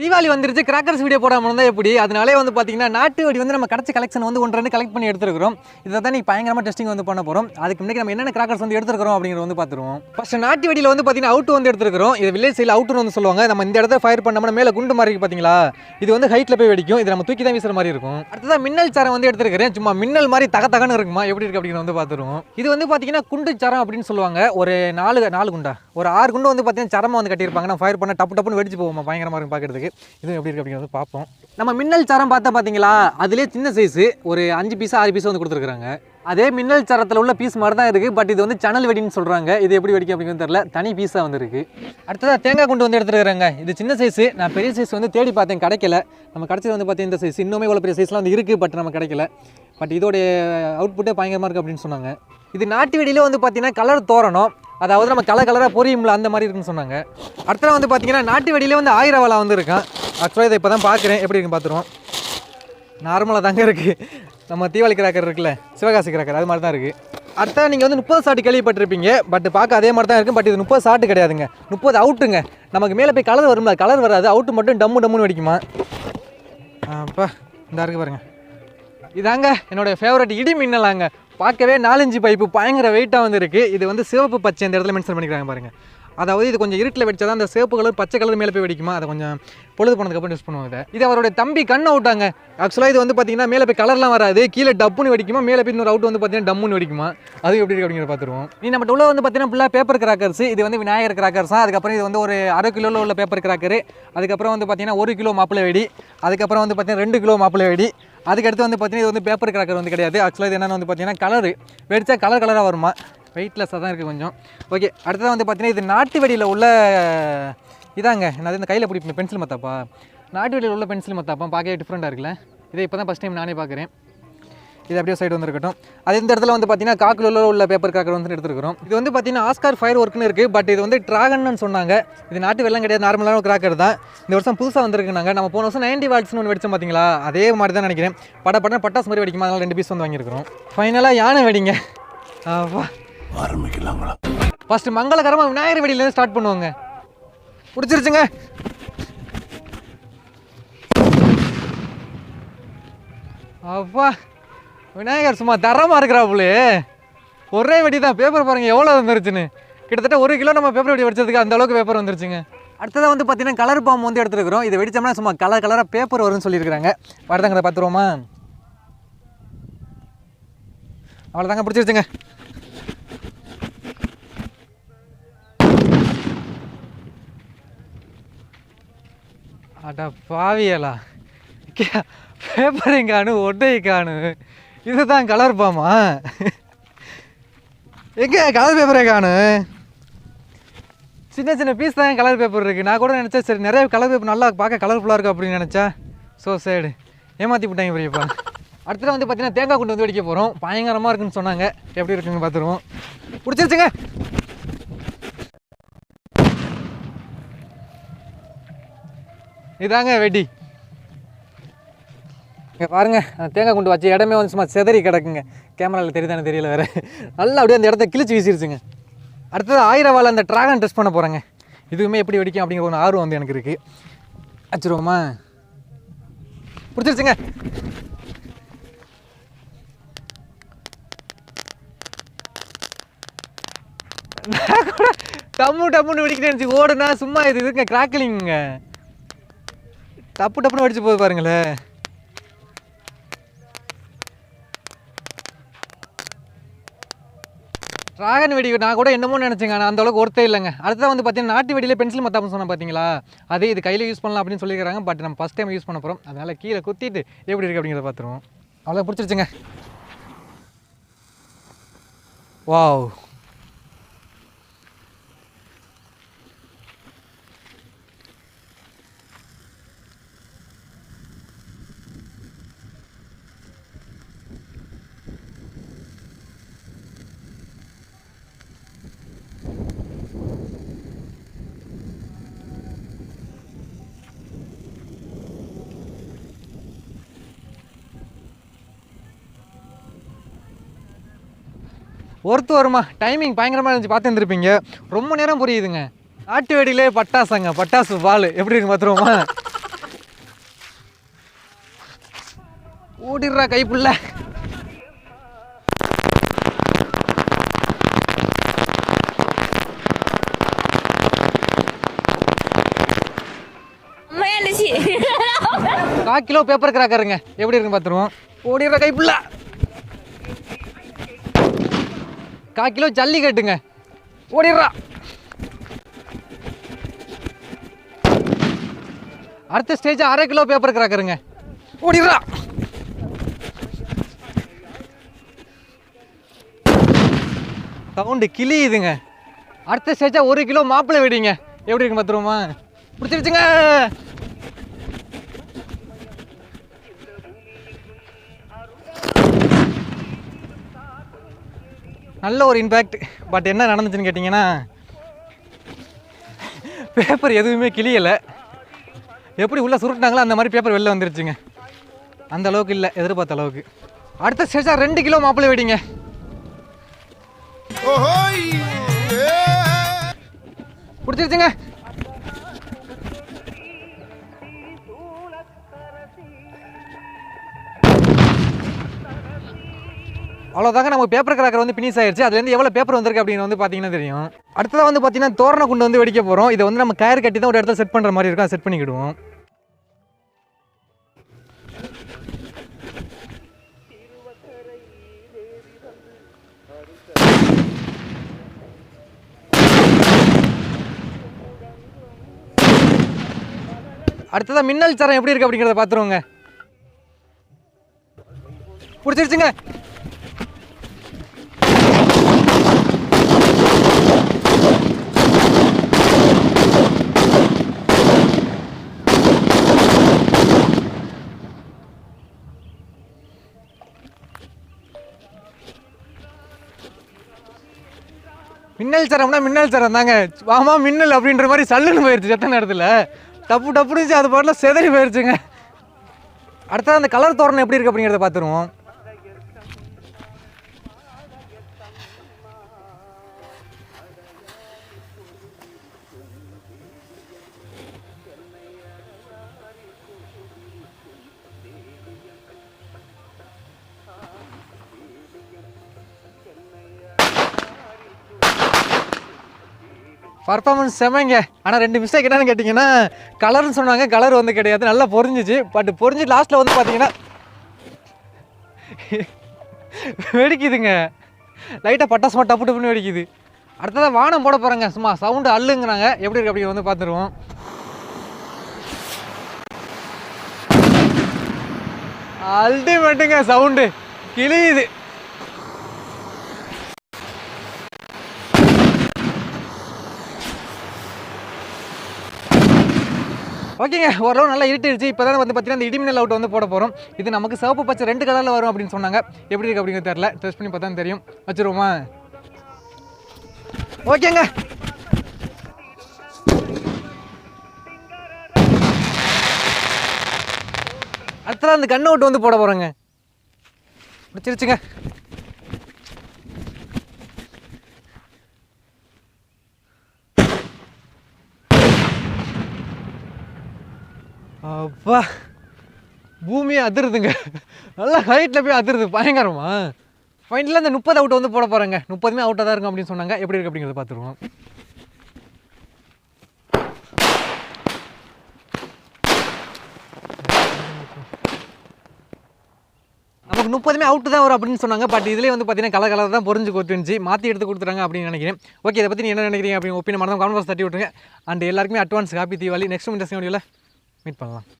தீபாவளி வந்துருச்சு crackers video போடாமல் இருந்தால் எப்படி? அதனாலே வந்து பார்த்தீங்கன்னா நாட்டு வெடி வந்து நம்ம கடைச்சி கலெக்ஷன் வந்து ஒன்று ரெண்டு கலெக்ட் பண்ணி எடுத்துருக்கிறோம். இதை தான் நீ பயங்கரமாக டெஸ்டிங் வந்து பண்ண போகிறோம் அதுக்கு முன்னாடி நம்ம என்னென்ன கிராக்கர்ஸ் வந்து எடுத்துருக்கிறோம் அப்படிங்கிறது வந்து பார்த்துருவோம் ஃபஸ்ட் நாட்டு வெடியில் வந்து பார்த்தீங்கன்னா அவுட் வந்து எடுத்துருக்கிறோம். இது வில்லேஜ் சைடில் அவுட்னு வந்து சொல்லுவாங்க. நம்ம இந்த இடத்துல ஃபயர் பண்ணோம்னா மேலே குண்டு மாதிரி பார்த்தீங்களா இது வந்து ஹைட்டில் போய் வெடிக்கும். இது நம்ம தூக்கி தான் வீசுகிற மாதிரி இருக்கும். அடுத்ததான் மின்னல் சாரம் வந்து எடுத்துருக்கிறேன். சும்மா மின்னல் மாதிரி தக தகன்னு இருக்குமா? எப்படி இருக்குது அப்படிங்கிற வந்து பார்த்துருவோம் இது வந்து பார்த்தீங்கன்னா குண்டு சரம் அப்படின்னு சொல்லுவாங்க. ஒரு நாலு நாலு குண்டா? ஒரு ஆறு குண்டு வந்து பார்த்தீங்கன்னா சரமாக வந்து கட்டியிருப்பாங்க. நம்ம ஃபயர் பண்ண டப்பு டப்புன்னு வெடிச்சு போவோம்? பயங்கரமாக இருக்கும் பார்க்கறதுக்கு இது எப்படி இருக்கு அப்படிங்கிறது பார்ப்போம். நம்ம மின்னல் சரம் பார்த்தா பார்த்தீங்களா அதுலேயே சின்ன சைஸு ஒரு அஞ்சு பீஸ் ஆறு பீஸ் வந்து கொடுத்துருக்குறாங்க. அதே மின்னல் சரத்தில் உள்ள பீஸ் மாதிரி தான் இருக்குது பட் இது வந்து சணல் வெடின்னு சொல்கிறாங்க இது எப்படி வெடிக்கும் அப்படிங்கிறது தெரியல. தனி பீஸாக வந்துருக்கு. அடுத்ததாக தேங்காய் குண்டு வந்து எடுத்துருக்குறாங்க. இது சின்ன சைஸு நான் பெரிய சைஸ் வந்து தேடி பார்த்தேன். கிடைக்கல. நம்ம கிடச்சது வந்து பார்த்தீங்கன்னா இந்த சைஸ் இன்னுமே இவ்வளோ பெரிய சைஸ்லாம் வந்து இருக்குது பட் நம்ம கிடைக்கல. பட் இதோடைய அவுட்புட்டே பயங்கரமாக இருக்குது அப்படின்னு சொன்னாங்க. இது நாட்டு வெடியில வந்து பார்த்தீங்கன்னா கலர் தோரணும். அதாவது நம்ம கலர் கலராக பொரியும்ல அந்த மாதிரி இருக்குன்னு சொன்னாங்க. அடுத்தது வந்து பார்த்தீங்கன்னா நாட்டு வெடியிலே வந்து ஆயிரம் வந்து இருக்கான். ஆக்சுவலாக இதை இப்போ தான் பார்க்குறேன் எப்படி இருக்குன்னு பார்த்துருவோம் நார்மலாக தாங்க இருக்குது நம்ம தீபாவளி கிராக்கர் இருக்குல்ல சிவகாசி கிராக்கர் அது மாதிரி தான் இருக்குது அடுத்தா நீங்கள் வந்து முப்பது சாட்டு கேள்விப்பட்டிருப்பீங்க. பட் பார்க்க அதே மாதிரி தான் இருக்குது பட் இது முப்பது சாட்டு கிடையாதுங்க. முப்பது அவுட்டுங்க நமக்கு மேலே போய் கலர் வரும்ல கலர் வராது. அவுட்டு மட்டும் டம்மு டம்முன்னு வெடிக்குமா? அப்பா இந்த இருக்கு பாருங்கள் இதாங்க என்னோடய ஃபேவரட் இடி மின்னலாங்க. பார்க்கவே நாலஞ்சு பைப்பு பயங்கர வெயிட்டாக வந்து இருக்குது இது வந்து சிவப்பு பச்சை இந்த இடத்துல மென்ஷன் பண்ணிக்கிறாங்க பாருங்க. அதாவது இது கொஞ்சம் இருட்டில் வெடிச்சா தான் அந்த சேப்பு கலர் பச்சை கலர் மேலே போய் வெடிக்குமா? அதை கொஞ்சம் பொழுது போனதுக்கப்புறம் யூஸ் பண்ணுவாங்க இதை. இது அவருடைய தம்பி கண் அவுட்டாங்க ஆக்சுவலாக இது வந்து பார்த்தீங்கன்னா மேலே போய் கலர்லாம் வராது. கீழே டப்புன்னு வெடிக்குமா? மேலே போய் இன்னொரு அவுட் வந்து பார்த்தீங்கன்னா டம்முன்னு வெடிக்குமா? அது எப்படி இருக்கு அப்படிங்கிற பார்த்துருவோம். நீ நம்ம உள்ள வந்து பார்த்தீங்கன்னா ஃபுல்லாக பேப்பர் கிராக்கர்ஸ் இது வந்து விநாயகர் கிராக்கர்ஸ் தான் அதுக்கப்புறம் இது வந்து ஒரு அரை கிலோவில் உள்ள பேப்பர் கிராக்கரு அதுக்கப்புறம் வந்து பார்த்தீங்கன்னா ஒரு கிலோ மாப்பிள்ளை வெடி. அதுக்கப்புறம் வந்து பார்த்தீங்கன்னா ரெண்டு கிலோ மாப்பிள்ளை வெடி. அதுக்கடுத்து வந்து பார்த்தீங்கன்னா இது வந்து பேப்பர் கிராக்கர் வந்து கிடையாது. ஆக்சுவலாக இது என்னென்னு வந்து பார்த்தீங்கன்னா கலரு வெடித்தா கலர் கலராக வருமா? வெயிட்லெஸ்ஸாக தான் இருக்குது கொஞ்சம். ஓகே அடுத்ததாக வந்து பார்த்தீங்கன்னா இது நாட்டு வெடியில் உள்ள இதாங்க நான் இந்த கையில் பிடிப்பேன் பென்சில் மத்தாப்பா. நாட்டு வெடியில் உள்ள பென்சில் மத்தாப்பா பார்க்கவே டிஃப்ரெண்ட்டாக இருக்குல்ல. இதை இப்போ தான் ஃபஸ்ட் டைம் நானே பார்க்குறேன். இது அப்படியே சைடு வந்துருக்கட்டும். அது இந்த இடத்துல வந்து பார்த்தீங்கன்னா காக்கில் உள்ள பேப்பர் காக்கர் வந்து எடுத்துருக்கிறோம். இது வந்து பார்த்தீங்கன்னா ஆஸ்கார் ஃபயர் ஒர்க்னு இருக்குது பட் இது வந்து ட்ராகன்னு சொன்னாங்க. இது நாட்டு வெள்ளம் கிடையாது நார்மலான கிராக்கர் தான். இந்த வருஷம் புதுசாக வந்திருக்குனாங்க. நம்ம போன வருஷம் நைன்டி வாட்ஸ்னு ஒன்று வெடிச்சோம் பார்த்தீங்களா அதே மாதிரி தான் நினைக்கிறேன். பட படம் பட்டாசு மாதிரி வெடிக்குமா? அதனால் ரெண்டு பீஸ் வந்து வாங்கியிருக்கிறோம். ஃபைனலாக யானை வெடிங்க. ஆவா ஆரம்பிக்கலாங்களா? ஃபர்ஸ்ட் மங்களகரமாக விநாயகர் வெடியிலேருந்து ஸ்டார்ட் பண்ணுவாங்க. பிடிச்சிருச்சுங்க அப்பா விநாயகர் சும்மா தரமாக இருக்கிறாப்புலே. ஒரே வெடி தான் பேப்பர் பாருங்க எவ்வளோ வந்துருச்சுன்னு. கிட்டத்தட்ட ஒரு கிலோ நம்ம பேப்பர் வெடி வெடிச்சதுக்கு அந்த அளவுக்கு பேப்பர் வந்துருச்சுங்க. அடுத்ததாக வந்து பார்த்தீங்கன்னா கலர் பாம்பு வந்து எடுத்துருக்குறோம். இதை வெடிச்சோம்னா சும்மா கலர் கலராக பேப்பர் வரும்னு சொல்லியிருக்கிறாங்க. வரதாங்க பார்த்துருவோமா? அவ்வளோதாங்க பிடிச்சிருச்சுங்க அட பாவியலா. பேப்பரையும் காணு ஒட்டை காணு. இதுதான் கலர் பாமா எங்க கலர் பேப்பரே காணு? சின்ன சின்ன பீஸ் தான் கலர் பேப்பர் இருக்குது நான் கூட நினச்சேன் சரி நிறைய கலர் பேப்பர் நல்லா பார்க்க கலர்ஃபுல்லாக இருக்கும் அப்படின்னு நினச்சேன். ஸோ சைடு ஏமாற்றி விட்டாங்க பெரியப்பா அடுத்தது வந்து பார்த்தீங்கன்னா தேங்காய் கொண்டு வந்து வெடிக்க போகிறோம் பயங்கரமாக இருக்குன்னு சொன்னாங்க. எப்படி இருக்குன்னு பார்த்துருவோம் பிடிச்சிருச்சுங்க. இதாங்க வெடி. இங்கே பாருங்க அந்த தேங்காய் குண்டு வச்சு இடமே வந்து சும்மா செதறி கிடக்குங்க. கேமராவில் தெரியுதானே தெரியல வேறு. நல்லா அப்படியே அந்த இடத்த கிழிச்சு வீசிருச்சுங்க. அடுத்தது ஆயிரம் அந்த ட்ராகன் டெஸ்ட் பண்ண போகிறேங்க இதுவுமே எப்படி வெடிக்கும் அப்படிங்கிற ஒரு ஆர்வம் வந்து எனக்கு இருக்குது வச்சுருவோமா பிடிச்சிருச்சுங்க. நான் கூட டம்மு டம்முன்னு வெடிக்கிறேன் நினச்சி ஓடுனா சும்மா இது இதுங்க கிராக்கிலிங்க டப்பு டப்புன்னு அடிச்சு போகுது பாருங்களேன். டிராகன் வெடி நான் கூட என்னமோ நினச்சேங்க நான் அந்தளவுக்கு ஒருத்தே இல்லைங்க. அடுத்ததான் வந்து பார்த்தீங்கன்னா நாட்டு வெடியில பென்சில் மத்தாப்பு சொன்னேன் பார்த்தீங்களா அதே இது கையில் யூஸ் பண்ணலாம் அப்படின்னு சொல்லியிருக்காங்க பட் நம்ம ஃபஸ்ட் டைம் யூஸ் பண்ண போகிறோம் அதனால் கீழே குத்திட்டு எப்படி இருக்குது அப்படிங்கிறத பார்த்துருவோம் அவ்வளோ பிடிச்சிருச்சுங்க. வாவ் ஒருத்து வருமா டைமிங் பயங்கரமாக இருந்துச்சு பார்த்து இருந்திருப்பீங்க ரொம்ப நேரம் புரியுதுங்க. நாட்டு வெடியிலே பட்டாசுங்க பட்டாசு பால் எப்படி இருக்கு பார்த்துருவோமா ஓடிடுறா கைப்புள்ள. கா கிலோ பேப்பர் கிராக்கருங்க எப்படி இருக்குன்னு பார்த்துருவோம் ஓடிடுற கைப்புள்ள. கால் கிலோ ஜல்லிக்கட்டுங்க ஓடிடுறா. அடுத்த ஸ்டேஜ் அரை கிலோ பேப்பர் கிராக்கருங்க ஓடிடுறா. சவுண்டு கிளியுதுங்க அடுத்த ஸ்டேஜாக ஒரு கிலோ மாப்பிள்ளை வெடிங்க. எப்படி இருக்கு பார்த்துருவோமா பிடிச்சிருச்சுங்க. நல்ல ஒரு இம்பேக்ட் பட் என்ன நடந்துச்சுன்னு கேட்டிங்கன்னா பேப்பர் எதுவுமே கிளியலை. எப்படி உள்ளே சுருட்டினாங்களோ அந்த மாதிரி பேப்பர் வெளில வந்துருச்சுங்க. அந்த அளவுக்கு இல்லை எதிர்பார்த்த அளவுக்கு. அடுத்த ஸ்டேஜாக ரெண்டு கிலோ மாப்பிள்ளை வெடிங்க. பிடிச்சிருச்சுங்க. அவ்வளோதாங்க நம்ம பேப்பர் கிராக்கர் வந்து ஃபினிஷ் ஆயிடுச்சு அதுலேருந்து எவ்வளோ பேப்பர் வந்திருக்கு அப்படின்னு வந்து பார்த்தீங்கன்னா தெரியும். அடுத்ததாக வந்து பார்த்தீங்கன்னா தோரணை குண்டு வந்து வெடிக்க போகிறோம் இதை வந்து நம்ம கயிறு கட்டி தான் ஒரு இடத்துல செட் பண்ணுற மாதிரி இருக்கும். செட் பண்ணிக்கிடுவோம். அடுத்ததாக மின்னல் சரம் எப்படி இருக்கு அப்படிங்கிறத பார்த்துருவோங்க பிடிச்சிருச்சுங்க? மின்னல் சரம்னா மின்னல் சரம் தாங்க. வாமா மின்னல் அப்படின்ற மாதிரி சல்லுன்னு போயிடுச்சு செத்த நேரத்தில். டப்பு டப்புனுச்சு அது பாட்டில் செதறி போயிடுச்சுங்க அடுத்தது அந்த கலர் தோரணம் எப்படி இருக்குது அப்படிங்கிறத பார்த்துருவோம் பர்ஃபார்மன்ஸ் செமைங்க ஆனால் ரெண்டு மிஸ்டேக் என்னென்னு கேட்டிங்கன்னா கலர்னு சொன்னாங்க கலர் வந்து கிடையாது. நல்லா பொரிஞ்சிச்சு. பட் பொரிஞ்சு லாஸ்ட்டில் வந்து பார்த்தீங்கன்னா வெடிக்குதுங்க. லைட்டாக பட்டாசு மட்டும் டப்பு டப்புன்னு வெடிக்குது. அடுத்ததாக வானம் போட போகிறாங்க சும்மா சவுண்டு அல்லுங்கிறாங்க எப்படி இருக்கு அப்படி வந்து பார்த்துருவோம் அல்டிமேட்டுங்க சவுண்டு கிளியுது ஓகேங்க ஓரளவு நல்லா இருட்டிருச்சு. இப்போ தான் வந்து பார்த்தீங்கன்னா இந்த இடிமினல் அவுட் வந்து போட போகிறோம் இது நமக்கு சிவப்பு பச்சை ரெண்டு கலரில் வரும் அப்படின்னு சொன்னாங்க. எப்படி இருக்குது அப்படிங்கிறது தெரில டெஸ்ட் பண்ணி பார்த்தா தெரியும். வச்சுருவோமா? ஓகேங்க. அடுத்ததான் அந்த கண்ணு அவுட் வந்து போட போகிறோங்க பிடிச்சிருச்சுங்க அப்பா பூமியே அதிருதுங்க. நல்லா ஹைட்டில் போய் அதிருது பயங்கரமா. ஃபைனலாக இந்த முப்பது அவுட் வந்து போட போகிறாங்க முப்பதுமே அவுட்டாக தான் இருக்கும் அப்படின்னு சொன்னாங்க. எப்படி இருக்கு அப்படிங்கிறத பார்த்துருவோம். நமக்கு முப்பதுமே அவுட்டு தான் வரும் அப்படின்னு சொன்னாங்க. பட் இதுலேயே வந்து பார்த்தீங்கன்னா கலர் கலர் தான் பொறிஞ்சு கொடுத்துருந்துச்சு மாற்றி எடுத்து கொடுத்துறாங்க அப்படின்னு நினைக்கிறேன். ஓகே இதை பற்றி நீ என்ன நினைக்கிறீங்க அப்படின்னு ஒப்பீனியன் மறந்து கான்வர்ஸ் தட்டி விட்டுருங்க. அண்ட் எல்லாருக்குமே advance happy Deepavali next interesting வீடியோவில் மீட் பண்ணலாம்